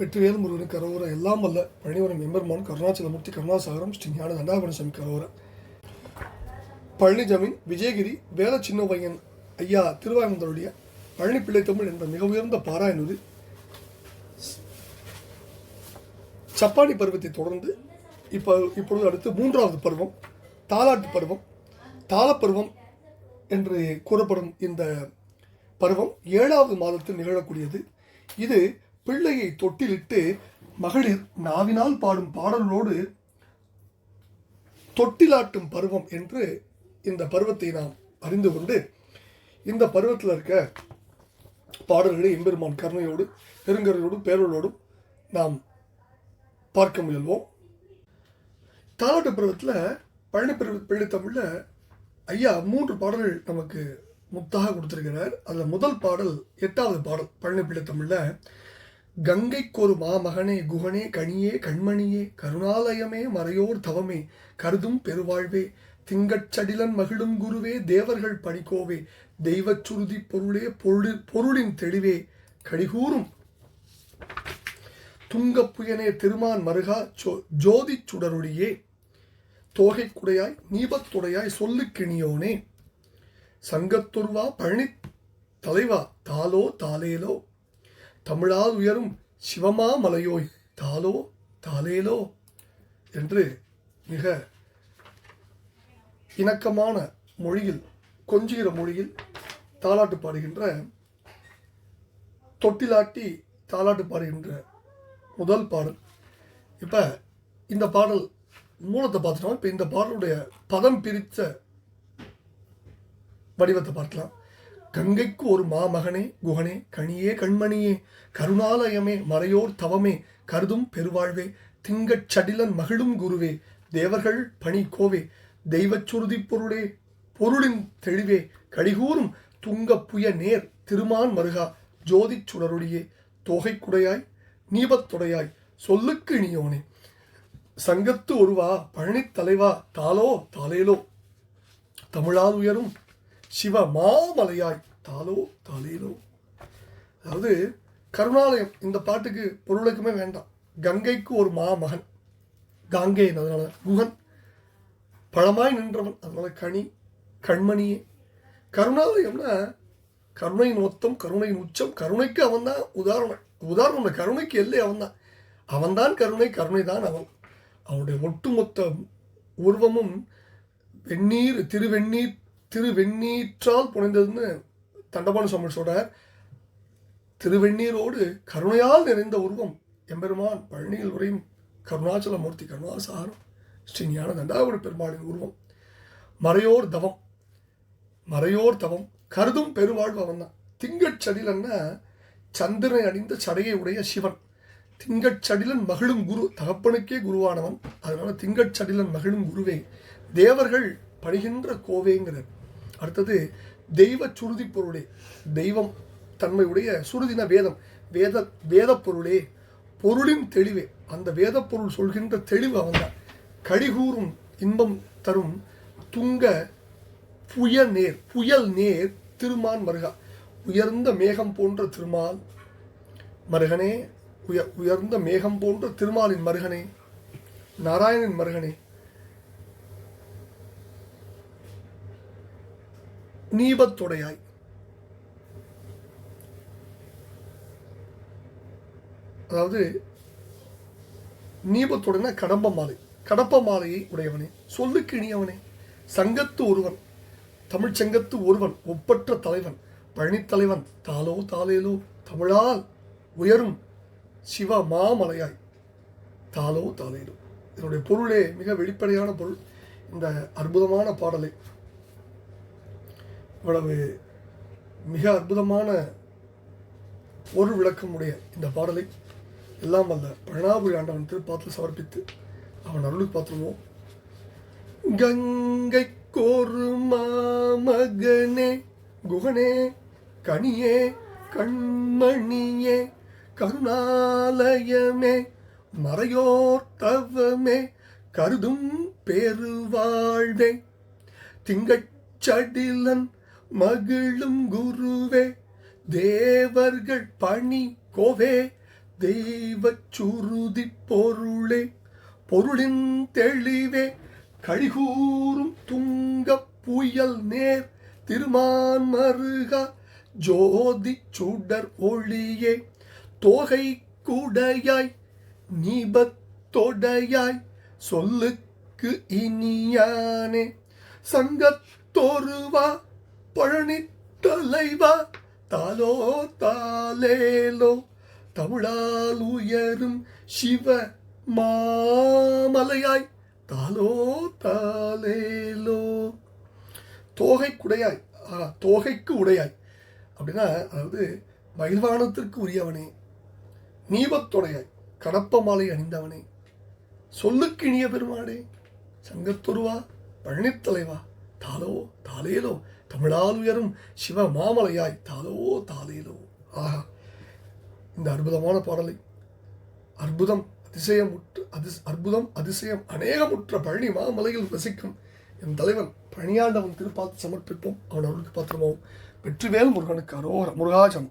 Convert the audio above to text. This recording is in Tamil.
வெற்றிவேல் முருகன் கரோர எல்லாம் அல்ல. பழனிவரம் எம்பெருமான் கருணாச்சலமூர்த்தி கருணாசாகரம் ஸ்ரீ ஞான தண்டாபுரம் சாமி கரோர. பழனிஜமீன் விஜயகிரி வேல சின்னவையன் ஐயா திருவாயந்தருடைய பழனி பிள்ளை தமிழ் என்ற மிக உயர்ந்த பாராயணூரில் சப்பானி பருவத்தை தொடர்ந்து இப்போ இப்பொழுது அடுத்து மூன்றாவது பருவம் தாலாட்டு பருவம் தாளப்பருவம் என்று கூறப்படும் இந்த பருவம் ஏழாவது மாதத்தில் நிகழக்கூடியது. இது பிள்ளையை தொட்டிலிட்டு மகளிர் நாவினால் பாடும் பாடல்களோடு தொட்டிலாட்டும் பருவம் என்று இந்த பருவத்தை நாம் அறிந்து கொண்டு இந்த பருவத்தில் இருக்க பாடல்களை எம்பெருமான் கருணையோடு பெருங்கரையோடும் பேரொழோடும் நாம் பார்க்க முயல்வோம். தாலாட்டு பருவத்தில் பழனிப்பெரு பிள்ளை ஐயா மூன்று பாடல்கள் நமக்கு முத்தாக கொடுத்திருக்கிறார். அதில் முதல் பாடல் எட்டாவது பாடல் பழனி பிள்ளை தமிழில் கங்கைக்கொரு மாமகனே குகனே கனியே கண்மணியே கருணாலயமே மறையோர் தவமே கருதும் பெருவாழ்வே திங்கச்சடிலன் மகிழும் குருவே தேவர்கள் பணிக்கோவே தெய்வச் சுருதி பொருளே பொருளின் பொருளின் தெளிவே கடிகூறும். துங்கப்புயனே திருமான் மருகா ஜோ ஜோதி சுடருளியே தோகைக்குடையாய் நீபத்துடையாய் சொல்லுக்கிணியோனே சங்கத்துர்வா பழனி தலைவா தாலோ தாலேலோ தமிழால் உயரும் சிவமா மலையோய் தாலோ தாலேலோ என்று மிக இணக்கமான மொழியில் கொஞ்சுகிற மொழியில் தாலாட்டு பாடுகின்ற தொட்டிலாட்டி தாலாட்டு பாடுகின்ற முதல் பாடல். இப்போ இந்த பாடல் மூலத்தை பார்த்துட்டோம். இப்போ இந்த பாடலுடைய பதம் பிரித்த வடிவத்தை பார்க்கலாம். கங்கைக்கு ஒரு மாமகனே குகனே கனியே கண்மணியே கருணாலயமே மறையோர் தவமே கருதும் பெருவாழ்வே திங்கச் சடிலன் மகிழும் குருவே தேவர்கள் பணி கோவே தெய்வச் சுருதி பொருளே பொருளின் தெளிவே கடிகூறும் துங்க புய நேர் திருமான் மருகா ஜோதிச் சுடருடையே தோகைக்குடையாய் நீபத்துடையாய் சொல்லுக்கு இனியோனே. சங்கத்து ஒருவா பழனித் தலைவா தாலோ தாலேலோ தமிழால் உயரும் சிவ மாமலையாய் தாலோ தாலேலோ அதாவது கருணாலயம் இந்த பாட்டுக்கு பொருளுக்குமே வேண்டாம். கங்கைக்கு ஒரு மாமகன். காங்கை அதனால குகன் பழமாய் நின்றவன் அதனால கனி கண்மணியே. கருணாலயம்னா கருணையின் மொத்தம் கருணையின் உச்சம். கருணைக்கு அவன் தான் உதாரணம் உதாரணம் கருணைக்கு எல்லை அவன் தான் அவன்தான் கருணை கருணை தான் அவன். அவனுடைய ஒட்டுமொத்த உருவமும் வெந்நீர் திருவெந்நீர் திருவெந்நீற்றால் புனைந்ததுன்னு தண்டபாண சுவாமி சொல்கிறார் திருவெண்ணீரோடு கருணையால் நிறைந்த உருவம் எம்பெருமான் பழனியில் உரையும் கருணாச்சல மூர்த்தி கருணாசாரம் ஸ்ரீ ஞான தண்டாவடி பெருமாளின் உருவம். மறையோர் தவம் மறையோர் தவம் கருதும் பெருவாழ்வு அவன் தான். திங்கட்சடிலன்னா சந்திரனை அணிந்த சடையை உடைய சிவன். திங்கட்சடிலன் மகிழும் குரு தகப்பனுக்கே குருவானவன். அதனால திங்கட்சடிலன் மகிழும் குருவே தேவர்கள் பணிகின்ற கோவேங்கிறார். அடுத்தது தெய்வ சுருதி பொருளே. தெய்வம் தன்மையுடைய சுருதின வேதம். வேத வேத பொருளே பொருளின் தெளிவே. அந்த வேத பொருள் சொல்கின்ற தெளிவு அவங்க கடிகூறும் இன்பம் தரும் துங்க புயல் நேர் புயல் நேர் திருமான் மருகா. உயர்ந்த மேகம் போன்ற திருமால் மருகனே. உய உயர்ந்த மேகம் போன்ற திருமாலின் மருகனே. நாராயணன் மருகனே. நீபத்துடையாய். அதாவது நீபத்துடன கடம்ப மாலை. கடப்ப மாலையை உடையவனே. சொல்லுக்கு இனியவனே. சங்கத்து ஒருவன் தமிழ்ச் சங்கத்து ஒருவன் ஒப்பற்ற தலைவன் பழனித்தலைவன் தாலோ தாலேலோ தமிழால் உயரும் சிவ மாமலையாய். தாலோ தாலேலோ இதனுடைய பொருளே மிக வெளிப்படையான பொருள். இந்த அற்புதமான பாடலை இவ்வளவு மிக அற்புதமான ஒரு விளக்கமுடைய இந்த பாடலை எல்லாம் அல்ல பிரணாபுரி ஆண்டவன் திருப்பாத்தில் சமர்ப்பித்து அவன் அருளுக்கு பார்த்துருவோம் கங்கை கோரு மாமகனே குகனே கனியே கண்மணியே கருணாலயமே மறையோர் தவமே கருதும் பெருவாழ்வே திங்கச்சடிலன் மகிழும் குருவே தேவர்கள் பணி கோவே தெய்வ சுருதி பொருளே பொருளின் தெளிவே கழிகூறும் துங்க புயல் நேர் திருமான் மருகா ஜோதி சுடர் ஒளியே தோகை குடையாய் நீபத்தொடையாய் சொல்லுக்கு இனியானே சங்கத்தொருவா பழனி தலைவா தாலோ தாலேலோ தமிழால் உயரும் சிவ மாமலையாய் தாலோ தாலேலோ தோகை குடையாய் ஆ, தோகைக்கு உடையாய். அப்படின்னா அதாவது மயில்வானத்திற்கு உரியவனே நீபத்துடையாய் கடப்ப மாலை அணிந்தவனே சொல்லுக்கிணிய பெருமாடே சங்கத்தொருவா பழனித்தலைவா தாலோ தாலேலோ தமிழால் உயரும் சிவ மாமலையாய் தாலோ தாலேலோ ஆஹா இந்த அற்புதமான பாடலை. அற்புதம் அதிசயமுற்று அதிஸ் அற்புதம் அதிசயம் அநேகமுற்ற பழனி மாமலையில் வசிக்கும் என் தலைவன் பணியாண்டவன் திருப்பாத்து சமர்ப்பிப்போம். அவன் அவருக்கு பாத்திரமாவும். வெற்றிவேல் முருகனுக்கு அரோர முருகாஜனம்.